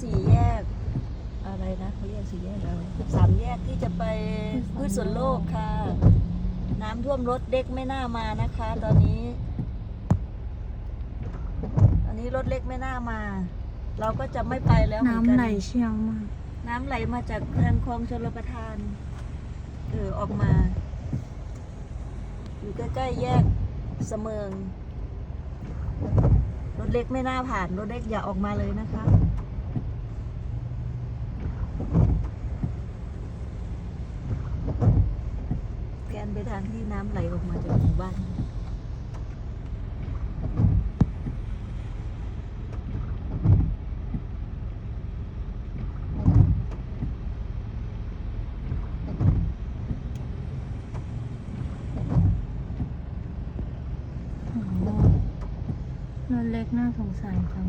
สี่แยก อะไรนะเขาเรียกสี่แยกอะไรสามแยกที่จะไปพืชสวนโลกค่ะ น้ำท่วมรถเด็กไม่น่ามานะคะ ตอนนี้ตอนนี้รถเล็กไม่น่ามา เราก็จะไม่ไปแล้วเมือน้ำกัไหลเชี่ยวมากน้ำไหลมาจากทางคลองชลประทานเออออกมา อยู่ใกล้ๆแยกเสมิงรถเล็กไม่น่าผ่านรถเล็กอย่าออกมาเลยนะคะ แกนไปทางที่น้ำไหลออกมาจากหมู่บ้านโอ้โหรถเล็กน่าสงสารเขา